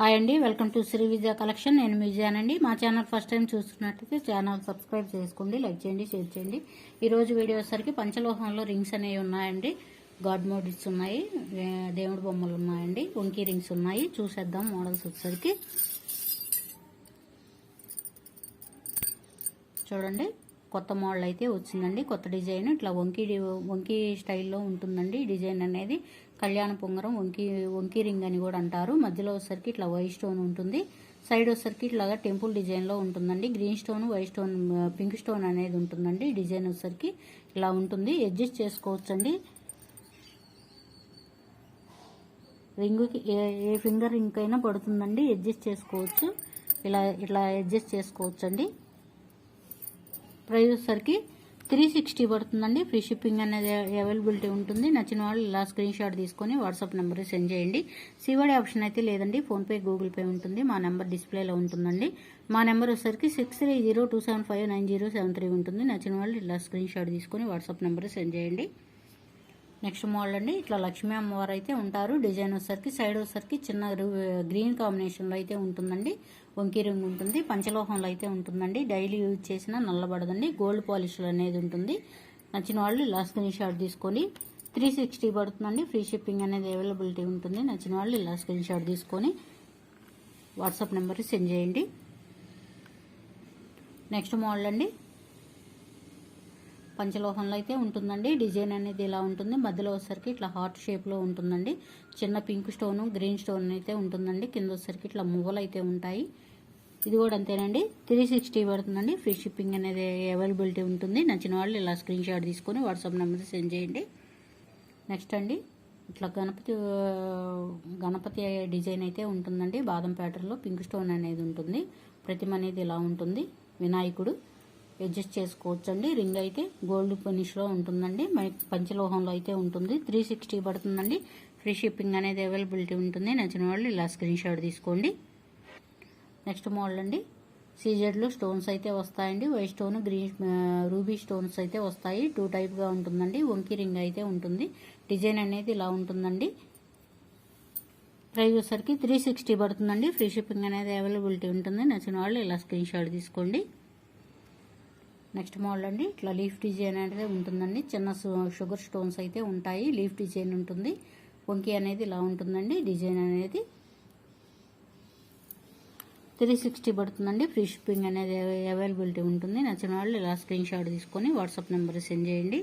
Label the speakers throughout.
Speaker 1: Hi అండి welcome to Shri Vijaya collection నేను మీ విజయానండి మా ఛానల్ ఫస్ట్ టైం చూస్తున్నట్లయితే ఛానల్ సబ్స్క్రైబ్ చేసుకోండి లైక్ చేయండి షేర్ చేయండి. ఈరోజు వీడియో వచ్చేసరికి పంచలోహంలో రింగ్స్ అనేవి ఉన్నాయండి. గాడ్ మోడిట్స్ ఉన్నాయి దేవుడి బొమ్మలు ఉన్నాయండి. వంకీ రింగ్స్ ఉన్నాయి. చూసేద్దాం మోడల్స్ వచ్చేసరికి. చూడండి. కొత్త మోడల్ అయితే వచ్చిందండి. కొత్త డిజైన్. ఇట్లా వంకీ డి- వంకీ స్టైల్లో ఉంటుందండి డిజైన్ అనేది. కళ్యాణ పొంగరం వంకీ వంకీ రింగ్ అని కూడా అంటారు. మధ్యలో వచ్చేసరికి ఇట్లా వైట్ స్టోన్ ఉంటుంది. సైడ్ వచ్చేసరికి ఇట్లాగా టెంపుల్ డిజైన్లో ఉంటుందండి. Green stone white stone pink stone అనేది ఉంటుందండి. డిజైన్ వచ్చేసరికి ఇలా ఉంటుంది. అడ్జస్ట్ చేసుకోవచ్చండి. రింగుకి ఏ ఏ ఫింగర్ రింగ్ అయినా పడుతుందండి. అడ్జస్ట్ చేసుకోవచ్చు. ఇలా ఇట్లా అడ్జస్ట్ చేసుకోవచ్చండి. ప్రైస్ వచ్చేసరికి త్రీ సిక్స్టీ పడుతుందండి. ఫ్రీ షిప్పింగ్ అనేది అవైలబిలిటీ ఉంటుంది. నచ్చిన వాళ్ళు ఇలా స్క్రీన్ షాట్ తీసుకొని వాట్సాప్ నెంబర్ సెండ్ చేయండి. సివడి ఆప్షన్ అయితే లేదండి. ఫోన్పే గూగుల్ పే ఉంటుంది. మా నెంబర్ డిస్ప్లేలో ఉంటుందండి. మా నెంబర్ వచ్చేసరికి six three zero two seven five nine zero seven three ఉంటుంది. నచ్చిన వాళ్ళు ఇలా స్క్రీన్ షాట్ తీసుకొని వాట్సాప్ నెంబర్ సెండ్ చేయండి. నెక్స్ట్ మోడల్ అండి. ఇట్లా లక్ష్మీ అమ్మవారు అయితే ఉంటారు. డిజైన్ వచ్చేసరికి సైడ్ వచ్చేసరికి చిన్న రు- గ్రీన్ కాంబినేషన్లో అయితే ఉంటుందండి. వంకీ రింగ్ ఉంటుంది. పంచలోహంలో అయితే ఉంటుందండి. డైలీ యూజ్ చేసినా నల్లబడదండి. గోల్డ్ పాలిష్లు అనేది ఉంటుంది. నచ్చిన వాళ్ళు ఇలా స్క్రీన్ షాట్ తీసుకొని త్రీ సిక్స్టీ పడుతుందండి. ఫ్రీ షిప్పింగ్ అనేది అవైలబిలిటీ ఉంటుంది. నచ్చిన వాళ్ళు ఇలా స్క్రీన్ షాట్ తీసుకొని వాట్సాప్ నెంబర్కి సెండ్ చేయండి. నెక్స్ట్ మోడల్ అండి. పంచలోహంలో అయితే ఉంటుందండి. డిజైన్ అనేది ఇలా ఉంటుంది. మధ్యలో వచ్చేసరికి ఇట్లా హార్ట్ షేప్లో ఉంటుందండి. చిన్న పింక్ స్టోను గ్రీన్ స్టోన్ అయితే ఉంటుందండి. కింద వచ్చేసరికి ఇట్లా మువ్వలు అయితే ఉంటాయి. ఇది కూడా అంతేనండి. త్రీ సిక్స్టీ పడుతుందండి. ఫ్రీ షిప్పింగ్ అనేది అవైలబిలిటీ ఉంటుంది. నచ్చిన వాళ్ళు ఇలా స్క్రీన్ షాట్ తీసుకొని వాట్సాప్ నెంబర్ సెండ్ చేయండి. నెక్స్ట్ అండి. ఇట్లా గణపతి గణపతి డిజైన్ అయితే ఉంటుందండి. బాదం ప్యాటర్న్లో పింక్ స్టోన్ అనేది ఉంటుంది. ప్రతిమ అనేది ఇలా ఉంటుంది. వినాయకుడు. అడ్జస్ట్ చేసుకోవచ్చు అండి రింగ్ అయితే గోల్డ్ ఫినిష్లో ఉంటుందండి. మనకి పంచలోహంలో అయితే ఉంటుంది. త్రీ సిక్స్టీ పడుతుందండి. ఫ్రీ షిప్పింగ్ అనేది అవైలబిలిటీ ఉంటుంది. నచ్చిన వాళ్ళు ఇలా స్క్రీన్ షాట్ తీసుకోండి. నెక్స్ట్ మోడల్ అండి. సీజెడ్లో స్టోన్స్ అయితే వస్తాయండి. White stone green ruby stones అయితే వస్తాయి. టూ టైప్గా ఉంటుందండి. వంకీ రింగ్ అయితే ఉంటుంది. డిజైన్ అనేది ఇలా ఉంటుందండి. ప్రైస్ వచ్చేసరికి త్రీ సిక్స్టీ పడుతుందండి. ఫ్రీ షిప్పింగ్ అనేది అవైలబిలిటీ ఉంటుంది. నచ్చిన వాళ్ళు ఇలా స్క్రీన్ షాట్ తీసుకోండి. నెక్స్ట్ మోడల్ అండి. ఇట్లా లీఫ్ డిజైన్ అనేది ఉంటుందండి. చిన్న షుగర్ స్టోన్స్ అయితే ఉంటాయి. లీఫ్ డిజైన్ ఉంటుంది. వంకి అనేది ఇలా ఉంటుందండి. డిజైన్ అనేది త్రీ సిక్స్టీ పడుతుందండి. ఫ్రీ షిప్పింగ్ అనేది అవైలబిలిటీ ఉంటుంది. నచ్చిన వాళ్ళు ఇలా స్క్రీన్ షాట్ తీసుకొని వాట్సాప్ నెంబర్ సెండ్ చేయండి.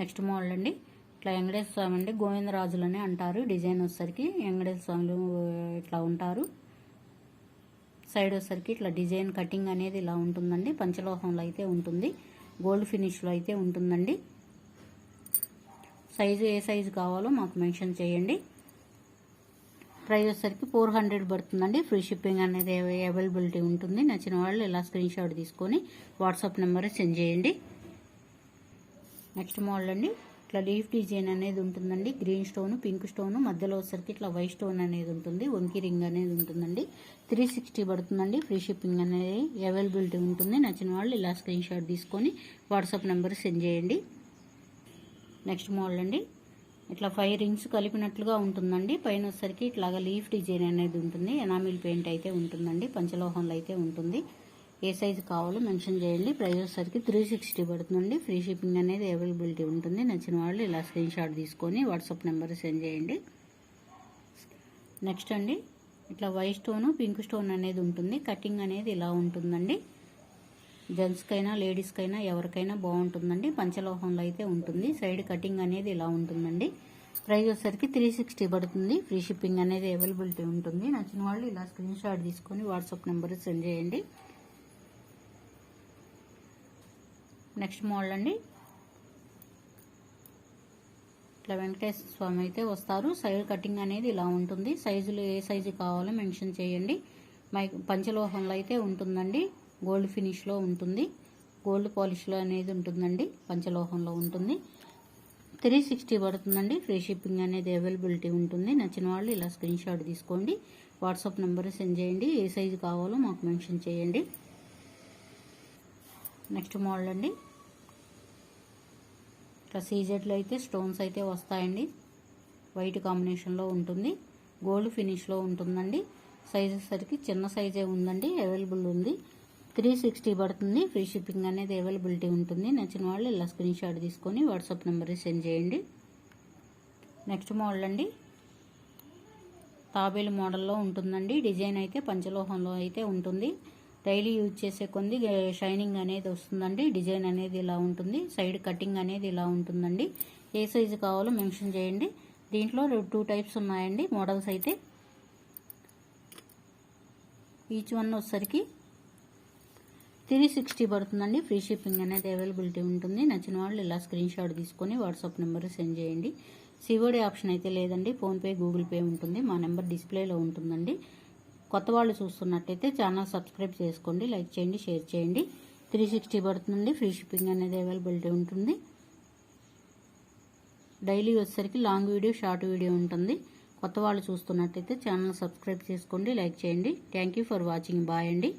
Speaker 1: నెక్స్ట్ మోడల్ అండి. ఇట్లా వెంకటేశ్వర స్వామి అండి. గోవిందరాజులు అని అంటారు. డిజైన్ వచ్చేసరికి వెంకటేశ్వర స్వామి ఇట్లా ఉంటారు. సైడ్ వచ్చేసరికి ఇట్లా డిజైన్ కటింగ్ అనేది ఇలా ఉంటుందండి. పంచలోహంలో అయితే ఉంటుంది. గోల్డ్ ఫినిష్లో అయితే ఉంటుందండి. సైజు ఏ సైజు కావాలో మాకు మెన్షన్ చేయండి. ప్రైస్ వచ్చేసరికి ఫోర్ హండ్రెడ్ పడుతుందండి. ఫ్రీ షిప్పింగ్ అనేది అవైలబిలిటీ ఉంటుంది. నచ్చిన వాళ్ళు ఇలా స్క్రీన్ షాట్ తీసుకొని వాట్సాప్ నెంబర్ సెండ్ చేయండి. నెక్స్ట్ మోడల్ అండి. ఇట్లా లీఫ్ డిజైన్ అనేది ఉంటుందండి. గ్రీన్ స్టోన్ పింక్ స్టోన్ మధ్యలో వచ్చేసరికి ఇట్లా వైట్ స్టోన్ అనేది ఉంటుంది. వంకి రింగ్ అనేది ఉంటుందండి. త్రీ సిక్స్టీ పడుతుందండి. ఫ్రీ షిప్పింగ్ అనేది అవైలబిలిటీ ఉంటుంది. నచ్చిన వాళ్ళు ఇలా స్క్రీన్ షాట్ తీసుకొని వాట్సాప్ నెంబర్ సెండ్ చేయండి. నెక్స్ట్ మోడల్ అండి. ఇట్లా ఫైవ్ రింగ్స్ కలిపినట్లుగా ఉంటుందండి. పైన వచ్చేసరికి ఇట్లాగా లీఫ్ డిజైన్ అనేది ఉంటుంది. ఎనామిల్ పెయింట్ అయితే ఉంటుందండి. పంచలోహంలో అయితే ఉంటుంది. ఏ సైజు కావాలో మెన్షన్ చేయండి. ప్రైస్ వచ్చేసరికి త్రీ సిక్స్టీ పడుతుందండి. ఫ్రీ షిప్పింగ్ అనేది అవైలబిలిటీ ఉంటుంది. నచ్చిన వాళ్ళు ఇలా స్క్రీన్ షాట్ తీసుకొని వాట్సాప్ నెంబర్ సెండ్ చేయండి. నెక్స్ట్ అండి. ఇట్లా వైట్ స్టోన్ పింక్ స్టోన్ అనేది ఉంటుంది. కటింగ్ అనేది ఇలా ఉంటుందండి. జెంట్స్కైనా లేడీస్కైనా ఎవరికైనా బాగుంటుందండి. పంచలోహంలో అయితే ఉంటుంది. సైడ్ కటింగ్ అనేది ఇలా ఉంటుందండి. ప్రైస్ వచ్చేసరికి త్రీ సిక్స్టీ పడుతుంది. ఫ్రీ షిప్పింగ్ అనేది అవైలబిలిటీ ఉంటుంది. నచ్చిన వాళ్ళు ఇలా స్క్రీన్ షాట్ తీసుకొని వాట్సాప్ నెంబర్ సెండ్ చేయండి. నెక్స్ట్ మోడల్ అండి. ఇట్లా వెంకటేశ్వర స్వామి అయితే వస్తారు. సైడ్ కటింగ్ అనేది ఇలా ఉంటుంది. సైజులు ఏ సైజు కావాలో మెన్షన్ చేయండి. మై పంచలోహంలో అయితే ఉంటుందండి. గోల్డ్ ఫినిష్లో ఉంటుంది. గోల్డ్ పాలిష్లో అనేది ఉంటుందండి. పంచలోహంలో ఉంటుంది. త్రీ సిక్స్టీ పడుతుందండి. ఫ్రీ షిప్పింగ్ అనేది అవైలబిలిటీ ఉంటుంది. నచ్చిన వాళ్ళు ఇలా స్క్రీన్ షాట్ తీసుకోండి. వాట్సాప్ నెంబర్ సెండ్ చేయండి. ఏ సైజు కావాలో మాకు మెన్షన్ చేయండి. నెక్స్ట్ మోడల్ అండి. ఇట్లా సీజెడ్లో అయితే స్టోన్స్ అయితే వస్తాయండి. వైట్ కాంబినేషన్లో ఉంటుంది. గోల్డ్ ఫినిష్లో ఉంటుందండి. సైజ్ వచ్చేసరికి చిన్న సైజే ఉందండి. అవైలబుల్ ఉంది. త్రీ సిక్స్టీ పడుతుంది. ఫ్రీ షిప్పింగ్ అనేది అవైలబిలిటీ ఉంటుంది. నచ్చిన వాళ్ళు ఇలా స్క్రీన్ షాట్ తీసుకొని వాట్సాప్ నెంబర్ సెండ్ చేయండి. నెక్స్ట్ మోడల్ అండి. తాబేలు మోడల్లో ఉంటుందండి. డిజైన్ అయితే పంచలోహంలో అయితే ఉంటుంది. డైలీ యూజ్ చేసే కొంది షైనింగ్ అనేది వస్తుందండి. డిజైన్ అనేది ఇలా ఉంటుంది. సైడ్ కటింగ్ అనేది ఇలా ఉంటుందండి. ఏ సైజు కావాలో మెన్షన్ చేయండి. దీంట్లో టూ టైప్స్ ఉన్నాయండి మోడల్స్ అయితే. ఈచ్ వన్ వచ్చేసరికి త్రీ సిక్స్టీ పడుతుందండి. ఫ్రీ షిప్పింగ్ అనేది అవైలబిలిటీ ఉంటుంది. నచ్చిన వాళ్ళు ఇలా స్క్రీన్ షాట్ తీసుకొని వాట్సాప్ నెంబర్ సెండ్ చేయండి. సివోడి ఆప్షన్ అయితే లేదండి. ఫోన్పే గూగుల్ పే ఉంటుంది. మా నెంబర్ డిస్ప్లేలో ఉంటుందండి. కొత్త వాళ్ళు చూస్తున్నట్టయితే ఛానల్ సబ్స్క్రైబ్ చేసుకోండి లైక్ చేయండి షేర్ చేయండి. త్రీ సిక్స్టీ పడుతుంది ఫ్రీ షిప్పింగ్ అనేది అవైలబిలిటీ ఉంటుంది. డైలీ వచ్చేసరికి లాంగ్ వీడియో షార్ట్ వీడియో ఉంటుంది. కొత్త వాళ్ళు చూస్తున్నట్టయితే ఛానల్ సబ్స్క్రైబ్ చేసుకోండి లైక్ చేయండి. Thank for watching. బాయ్ అండి.